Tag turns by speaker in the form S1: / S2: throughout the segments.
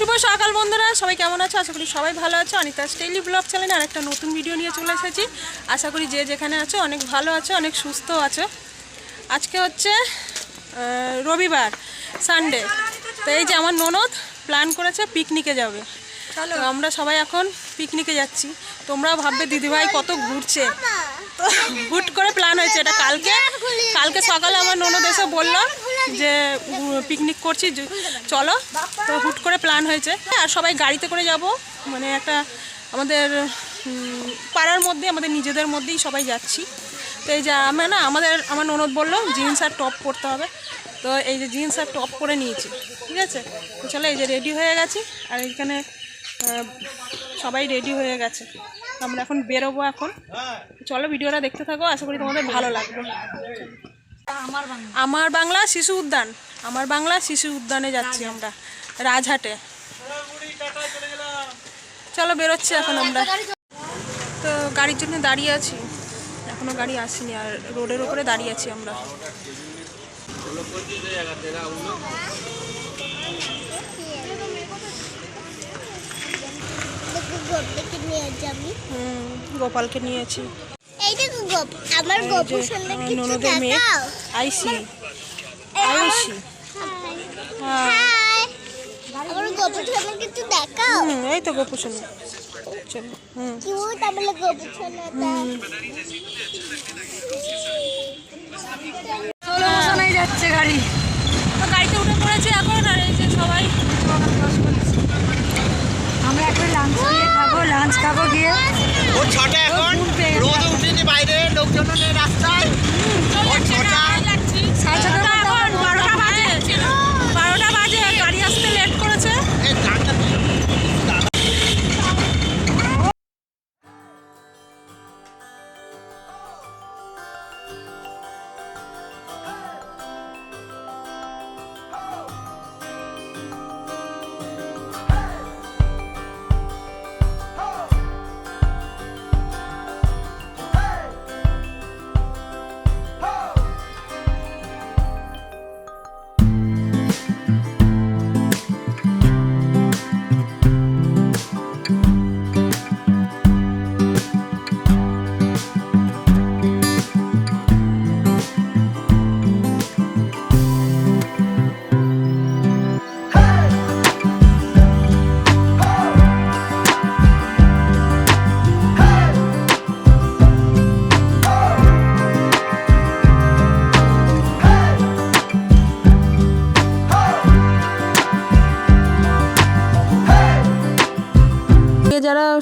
S1: শুভ সকাল বন্ধুরা সবাই কেমন আছো? আশা করি সবাই ভালো আছো। অনিতা স্টেলি ব্লগ চ্যানেলে আর একটা নতুন ভিডিও নিয়ে চলে এসেছি। আশা করি যে যেখানে আছো অনেক ভালো আছো অনেক সুস্থ আছো। আজকে হচ্ছে রবিবার সানডে তো এই যে আমার ননদ প্ল্যান করেছে পিকনিকে যাবে। চলো। আমরা সবাই এখন পিকনিকে যাচ্ছি। তোমরাও ভাববে, দিদিভাই কত ঘুরছে। তো হুট করে প্ল্যান হয়েছে এটা। কালকে কালকে সকালে আমার ননদ এসে বলল যে পিকনিক করছি চলো। তো হুট করে প্ল্যান হয়েছে। আর সবাই গাড়িতে করে যাব। মানে একটা আমাদের পাড়ার মধ্যে, আমাদের নিজেদের মধ্যেই সবাই যাচ্ছি। তো এই যে আমরা না, আমাদের, আমার ননদ বলল জিন্স আর টপ পরতে হবে। তো এই যে জিন্স আর টপ পরে নিয়েছি, ঠিক আছে? তো চলো, এই যে রেডি হয়ে গেছি। আর এইখানে সবাই রেডি হয়ে গেছে। আমরা এখন বেরোবো এখন। চলো ভিডিওটা দেখতে থাকো আশা করি তোমাদের ভালো লাগবে। আমার বাংলা। শিশু উদ্যান। আমার বাংলা শিশু উদ্যানে যাচ্ছি আমরা রাজহাটে। চলো বেরোচ্ছি এখন আমরা। তো গাড়ির জন্য দাঁড়িয়ে আছি। এখনও গাড়ি আসেনি আর রোডের উপরে দাঁড়িয়ে আছি আমরা।
S2: দেখো গোপ দেখে নিয়ে যাবি
S1: হুম, গোপালকে নিয়েছি।
S2: এই দেখো গোপ আমার গোপ সুন্দর কিছু দেখাও।
S1: আইসি হ্যাঁ
S2: হাই। আমার গোপ সুন্দর কিছু দেখাও।
S1: হুম, এই তো গোপু শোনো চলো হুম।
S2: কিউট আমার গোপ
S1: বসানাই যাচ্ছে গাড়ি। তো গাড়িতে উঠে পড়েছি এখন আর এই যে সবাই
S3: আমরা এখন লাঞ্চ খাব লাঞ্চ খাব গিয়ে।
S4: ও ছটা এখন রোদ উঠেনি বাইরে লোকজন রাস্তায়। ছটা।
S1: সাড়ে ছটা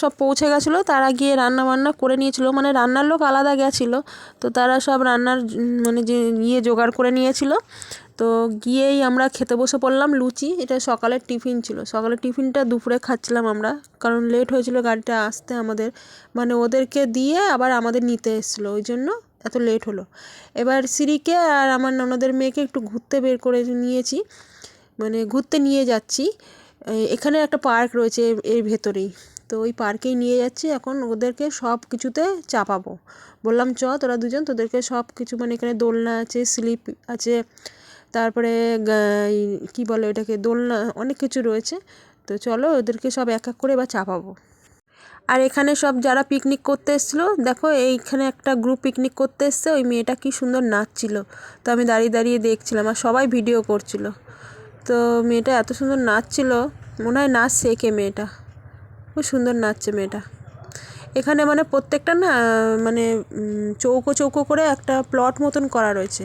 S1: সব পৌঁছে গেছিল, তারা গিয়ে রান্না বান্না করে নিয়েছিল মানে রান্নার লোক আলাদা গেছিল, তো তারা সব রান্নার মানে যে ইয়ে জোগাড় করে নিয়েছিল, তো গিয়েই আমরা খেতে বসে পড়লাম লুচি, এটা সকালের টিফিন ছিল, সকালের টিফিনটা দুপুরে খাচ্ছিলাম আমরা, কারণ লেট হয়েছিল গাড়িটা আসতে আমাদের মানে ওদেরকে দিয়ে আবার আমাদের নিতে এসেছিল, ওই জন্য এত লেট হলো। এবার সিরিকে আর আমার ননদের মেয়েকে একটু ঘুরতে বের করে নিয়েছি মানে ঘুরতে নিয়ে যাচ্ছি এখানে একটা পার্ক রয়েছে এর- এর ভেতরেই। তো ওই পার্কেই নিয়ে যাচ্ছি, এখন ওদেরকে সব কিছুতে চাপাবো। বললাম, চ, তোরা দুজন, তোদেরকে সব কিছু মানে এখানে দোলনা আছে স্লিপ আছে, তারপরে কী বলে এটাকে দোলনা, অনেক কিছু রয়েছে। তো চলো, ওদেরকে সব এক এক করে এবার চাপাবো। আর এখানে সব যারা পিকনিক করতে এসেছিল, দেখো, এইখানে একটা গ্রুপ পিকনিক করতে এসছে, ওই মেয়েটা কি সুন্দর নাচছিল। তো আমি দাঁড়িয়ে দাঁড়িয়ে দেখছিলাম, আর সবাই ভিডিও করছিল। তো মেয়েটা এত সুন্দর নাচছিল, মনে হয় নাচ শেখে মেয়েটা। খুব সুন্দর নাচছে মেয়েটা। এখানে মানে প্রত্যেকটা না মানে চৌকো চৌকো করে একটা প্লট মতন করা রয়েছে।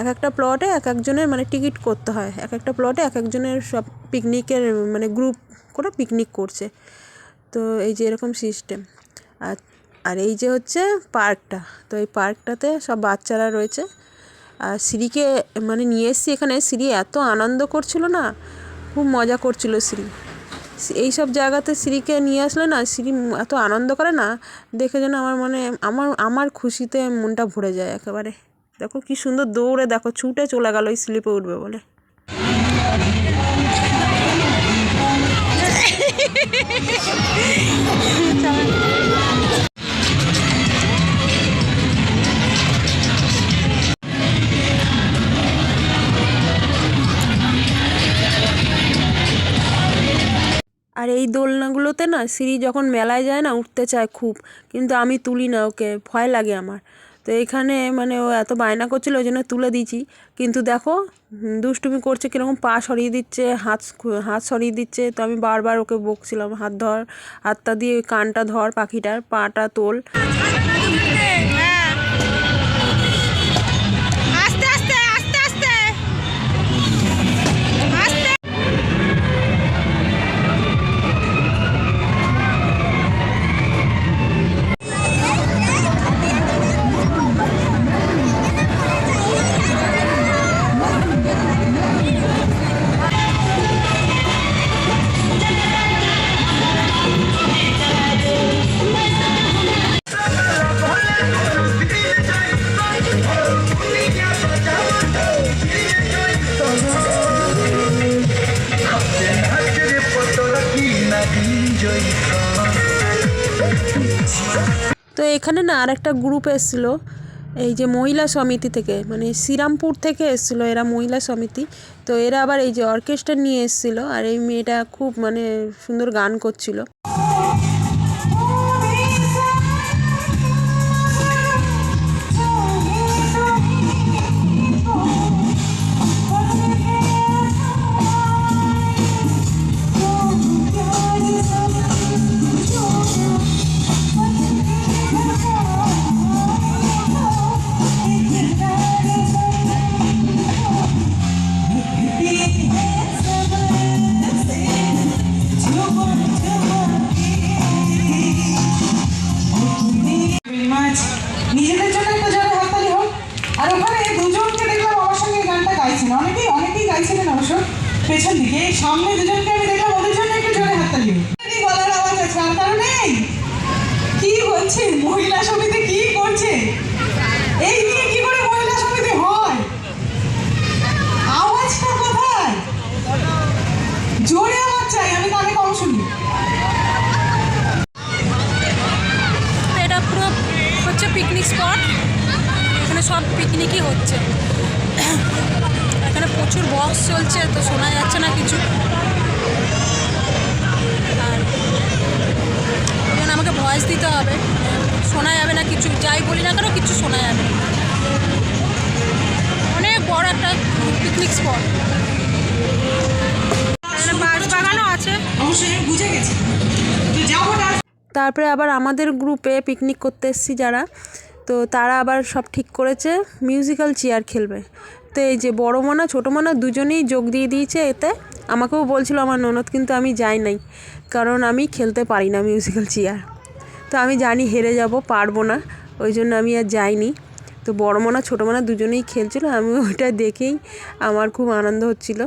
S1: এক একটা প্লটে এক একজনের মানে টিকিট করতে হয়। এক একটা প্লটে এক একজনের সব পিকনিকের মানে গ্রুপ করে পিকনিক করছে। তো এই যে এরকম সিস্টেম আর আর এই যে হচ্ছে পার্কটা তো এই পার্কটাতে সব বাচ্চারা রয়েছে। আর সিঁড়িকে মানে নিয়ে এসছি এখানে। সিঁড়ি এত আনন্দ করছিল না, খুব মজা করছিল সিঁড়ি। এই সব জায়গাতে শ্রীকে নিয়ে আসলে না, শ্রী এত আনন্দ করে না, দেখে যেন আমার মানে আমার আমার খুশিতে মনটা ভরে যায় একেবারে। দেখো কি সুন্দর দৌড়ে, দেখো ছুটে চলে গেল ওই স্লিপে উঠবে বলে। আর এই দোলনাগুলোতে না সিঁড়ি যখন মেলায় যায় না, উঠতে চায় খুব। কিন্তু আমি তুলি না ওকে, ভয় লাগে আমার। তো এখানে মানে ও এত বায়না করছিল ওই জন্য তুলে দিয়েছি। কিন্তু দেখো দুষ্টুমি করছে, কীরকম পা সরিয়ে দিচ্ছে, হাত হাত সরিয়ে দিচ্ছে। তো আমি বারবার ওকে বকছিলাম, হাত ধর, হাতটা দিয়ে কানটা ধর পাখিটার, পাটা তোল। এখানে না আর একটা গ্রুপ এসেছিল, এই যে মহিলা সমিতি থেকে মানে শ্রীরামপুর থেকে এসেছিল এরা মহিলা সমিতি। তো এরা আবার এই যে অর্কেস্ট্রা নিয়ে এসেছিল, আর এই মেয়েটা খুব মানে সুন্দর গান করছিল। তারপরে আবার আমাদের গ্রুপে পিকনিক করতে এসেছি যারা। তো তারা আবার সব ঠিক করেছে মিউজিক্যাল চেয়ার খেলবে। তো এই যে বড় মনা, ছোটো মনা দুজনেই যোগ দিয়ে দিয়েছে এতে। আমাকেও বলছিল আমার ননদ, কিন্তু আমি যাই নাই, কারণ আমি খেলতে পারি না মিউজিক্যাল চেয়ার তো আমি জানি হেরে যাব, পারব না, ওই জন্য আমি আর যাইনি। তো বড় মনা ছোটো মনা দুজনেই খেলছিল আমি ওইটা দেখেই আমার খুব আনন্দ হচ্ছিল।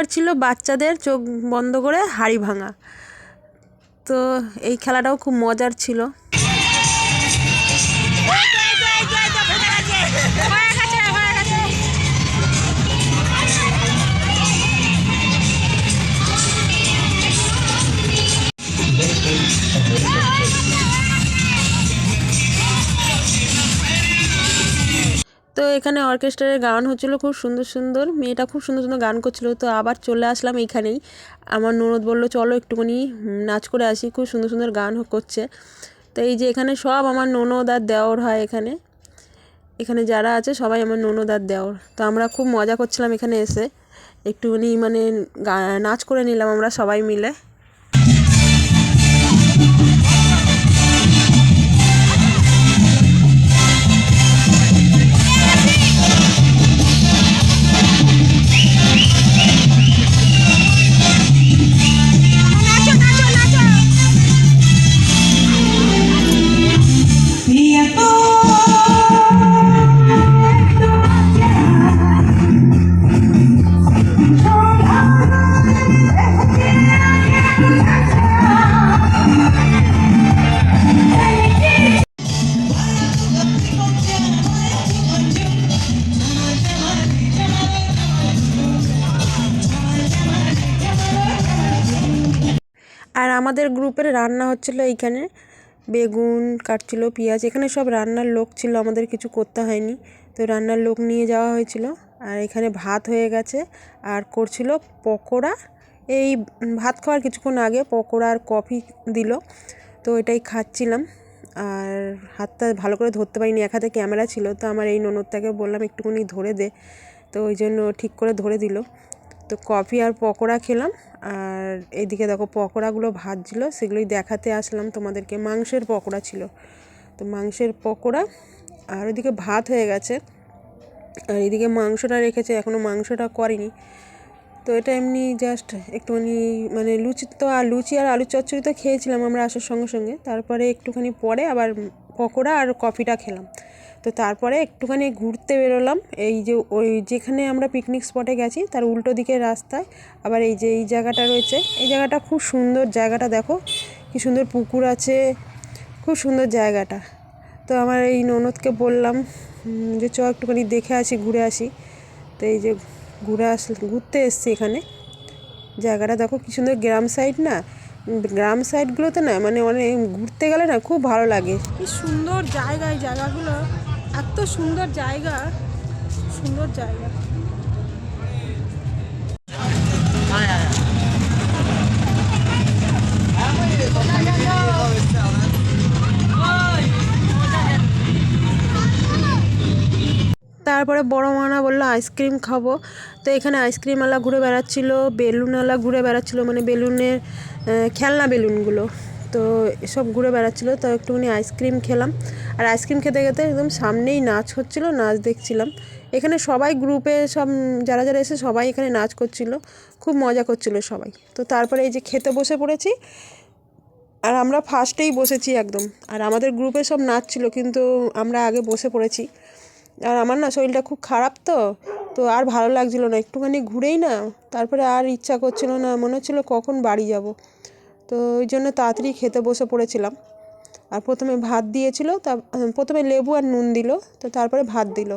S1: আবার ছিল বাচ্চাদের চোখ বন্ধ করে হাড়ি ভাঙা। তো এই খেলাটাও খুব মজার ছিল। এখানে অর্কেস্ট্রারের গান হচ্ছিল খুব সুন্দর সুন্দর। মেয়েটা খুব সুন্দর সুন্দর গান করছিল, তো আবার চলে আসলাম এইখানেই আমার ননদ বলল, চলো একটুখানি নাচ করে আসি, খুব সুন্দর সুন্দর গান করছে। তো এই যে এখানে সব আমার ননদ আর দেওর হয় এখানে। এখানে যারা আছে সবাই আমার ননদ আর দেওর। তো আমরা খুব মজা করছিলাম এখানে এসে। একটুখানি মানে নাচ করে নিলাম আমরা সবাই মিলে। আমাদের গ্রুপের রান্না হচ্ছিল এইখানে। বেগুন, কাটছিলো, পেঁয়াজ, এখানে সব রান্নার লোক ছিল, আমাদের কিছু করতে হয়নি। তো রান্নার লোক নিয়ে যাওয়া হয়েছিল। আর এখানে ভাত হয়ে গেছে। আর করছিল পকোড়া। এই ভাত খাওয়ার কিছুক্ষণ আগে পকোড়া আর কফি দিল। তো এটাই খাচ্ছিলাম। আর হাতটা ভালো করে ধরতে পারিনি, এক হাতে ক্যামেরা ছিল। তো আমার এই ননদটাকে বললাম, একটুখানি ধরে দে। তো ওই জন্য ঠিক করে ধরে দিল। তো কফি আর পকোড়া খেলাম। আর এদিকে দেখো পকোড়াগুলো ভাজছিল, সেগুলোই দেখাতে আসলাম তোমাদেরকে। মাংসের পকোড়া ছিল। তো মাংসের পকোড়া, আর ওদিকে ভাত হয়ে গেছে। আর এদিকে মাংসটা রেখেছে এখনও মাংসটা করেনি। তো এটা এমনি জাস্ট একটুখানি মানে লুচি তো, আর লুচি আর আলু চচ্চড়ি তো খেয়েছিলাম আমরা আসার সঙ্গে সঙ্গে। তারপরে একটুখানি পরে আবার পকোড়া আর কফিটা খেলাম। তো তারপরে একটুখানি ঘুরতে বেরোলাম। এই যে ওই যেখানে আমরা পিকনিক স্পটে গেছি, তার উল্টো দিকের রাস্তায়। আবার এই যে এই জায়গাটা রয়েছে, এই জায়গাটা খুব সুন্দর জায়গাটা দেখো। কি সুন্দর পুকুর আছে, খুব সুন্দর জায়গাটা। তো আমার এই ননদকে বললাম যে চ একটুখানি দেখে আসি, ঘুরে আসি। তো এই যে ঘুরে আস, ঘুরতে এসছি এখানে। জায়গাটা দেখো কি সুন্দর গ্রাম সাইড না? গ্রাম সাইডগুলোতে না মানে অনেক ঘুরতে গেলে না খুব ভালো লাগে।
S3: কি সুন্দর জায়গা এই জায়গাগুলো। এত সুন্দর জায়গা সুন্দর জায়গা।
S1: তারপরে বড় মানা বলল, আইসক্রিম খাব। তো এখানে আইসক্রিমওয়ালা ঘুরে বেড়াচ্ছিলো, বেলুনওয়ালা ঘুরে বেড়াচ্ছিলো মানে বেলুনের খেলনা বেলুনগুলো। তো এসব ঘুরে বেড়াচ্ছিলো, তো একটুখানি আইসক্রিম খেলাম। আর আইসক্রিম খেতে খেতে একদম সামনেই নাচ হচ্ছিল, নাচ দেখছিলাম। এখানে সবাই গ্রুপে সব, যারা যারা এসে সবাই এখানে নাচ করছিল, খুব মজা করছিল সবাই। তো তারপরে এই যে খেতে বসে পড়েছি, আর আমরা ফার্স্টেই বসেছি একদম। আর আমাদের গ্রুপে সব নাচছিল, কিন্তু আমরা আগে বসে পড়েছি। আর আমার না শরীরটা খুব খারাপ তো তো আর ভালো লাগছিল না। একটুখানি ঘুরেই না, তারপরে আর ইচ্ছা করছিল না, মনে হচ্ছিল কখন বাড়ি যাব। তো ওই জন্য তাড়াতাড়ি খেতে বসে পড়েছিলাম। আর প্রথমে ভাত দিয়েছিল, তা প্রথমে লেবু আর নুন দিল, তো তারপরে ভাত দিল।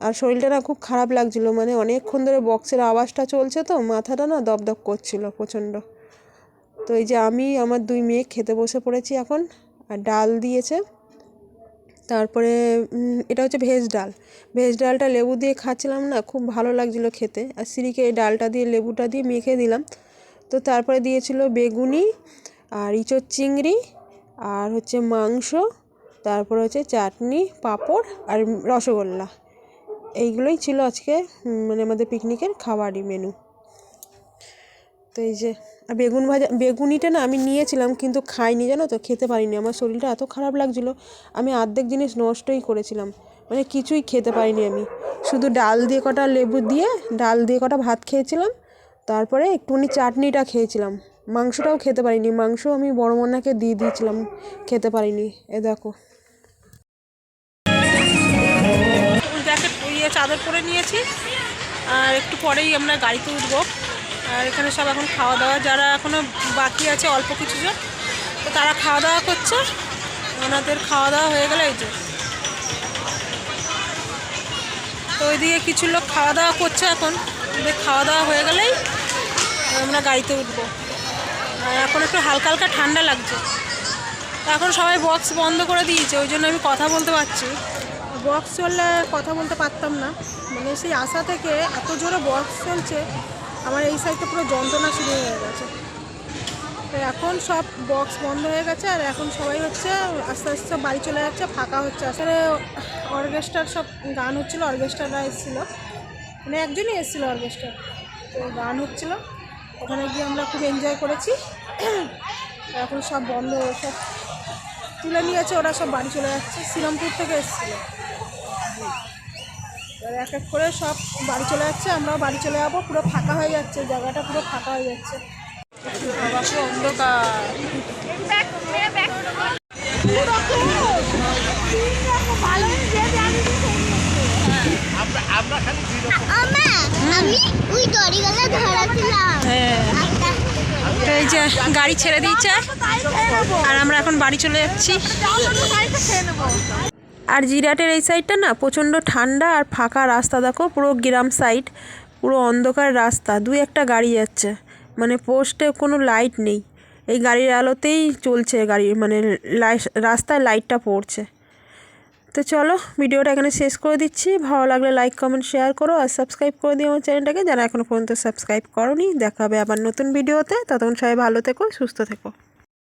S1: আর শরীরটা না খুব খারাপ লাগছিল মানে অনেকক্ষণ ধরে বক্সের আওয়াজটা চলছে তো, মাথাটা না দপদপ করছিল প্রচণ্ড। তো এই যে আমি, আমার দুই মেয়ে খেতে বসে পড়েছি এখন, আর ডাল দিয়েছে। তারপরে এটা হচ্ছে ভেজ ডাল। ভেজ ডালটা লেবু দিয়ে খাচ্ছিলাম না, খুব ভালো লাগছিল খেতে। আর সিরিকে এই ডালটা দিয়ে, লেবুটা দিয়ে মেখে দিলাম। তো তারপরে দিয়েছিল বেগুনি আর ইঁচড় চিংড়ি আর হচ্ছে মাংস, তারপরে হচ্ছে চাটনি, পাঁপড় আর রসগোল্লা। এইগুলোই ছিল আজকে মানে আমাদের পিকনিকের খাবারই মেনু তো এই যে, আর বেগুন ভাজা, বেগুনিটা না আমি নিয়েছিলাম কিন্তু খাইনি, জানো তো? খেতে পারিনি। আমার শরীরটা এত খারাপ লাগছিল, আমি অর্ধেক জিনিস নষ্টই করেছিলাম। মানে কিছুই খেতে পারিনি আমি। শুধু ডাল দিয়ে কটা লেবু দিয়ে, ডাল দিয়ে কটা ভাত খেয়েছিলাম তারপরে একটুখানি চাটনিটা খেয়েছিলাম। মাংসটাও খেতে পারিনি। মাংস আমি বড় মনাকে দিয়ে দিয়েছিলাম। খেতে পারিনি। এ দেখো।
S3: ইয়ে চাদর পরে নিয়েছি। আর একটু পরেই আমরা গাড়িতে উঠবো। আর এখানে সব এখন খাওয়া দাওয়া যারা এখনও বাকি আছে, অল্প কিছু জন তো তারা খাওয়া দাওয়া করছে। ওনাদের খাওয়া দাওয়া হয়ে গেলে, এই যে। তো ওইদিকে কিছু লোক খাওয়া দাওয়া করছে এখন। খাওয়া দাওয়া হয়ে গেলেই আমরা গাড়িতে উঠবো। আর এখন একটু হালকা হালকা ঠান্ডা লাগছে। এখন সবাই বক্স বন্ধ করে দিয়েছে, ওই জন্য আমি কথা বলতে পারছি। বক্স চললে কথা বলতে পারতাম না। মানে সেই আশা থেকে এত জোরে বক্স চলছে, আমার এই সাইডে পুরো যন্ত্রণা শুরু হয়ে গেছে। তো এখন সব বক্স বন্ধ হয়ে গেছে, আর এখন সবাই হচ্ছে আস্তে আস্তে বাড়ি চলে যাচ্ছে, ফাঁকা হচ্ছে। আসলে অর্কেস্ট্রার সব গান হচ্ছিল অর্কেস্ট্রারা এসেছিল। মানে একজনই এসেছিল অর্কেস্ট্রা তো গান হচ্ছিল। ওখানে গিয়ে আমরা খুব এনজয় করেছি। এখন সব বন্ধ সব তুলে নিয়েছে ওরা সব বাড়ি চলে যাচ্ছে শ্রীরামপুর থেকে এসেছিল। এবার এক এক করে সব বাড়ি চলে যাচ্ছে আমরাও বাড়ি চলে যাব পুরো ফাঁকা হয়ে যাচ্ছে জায়গাটা পুরো ফাঁকা হয়ে যাচ্ছে। পুরো এই যে গাড়ি ছেড়ে দিয়েছে। আর আমরা এখন বাড়ি চলে যাচ্ছি।
S1: আর জিরাটের এই সাইডটা না প্রচণ্ড ঠান্ডা আর ফাঁকা রাস্তা, দেখো, পুরো গ্রাম সাইড পুরো অন্ধকার রাস্তা দুই একটা গাড়ি যাচ্ছে। মানে পোস্টে কোনো লাইট নেই। এই গাড়ির আলোতেই চলছে গাড়ি মানে রাস্তায় লাইটটা পড়ছে। তো চলো, ভিডিওটা এখানে শেষ করে দিচ্ছি। ভালো লাগলে লাইক কমেন্ট শেয়ার করো আর সাবস্ক্রাইব করে দিও আমার চ্যানেলটাকে। যারা এখনও পর্যন্ত সাবস্ক্রাইব করোনি, দেখা হবে আবার নতুন ভিডিওতে। ততক্ষণ সবাই ভালো থেকো, সুস্থ থেকো।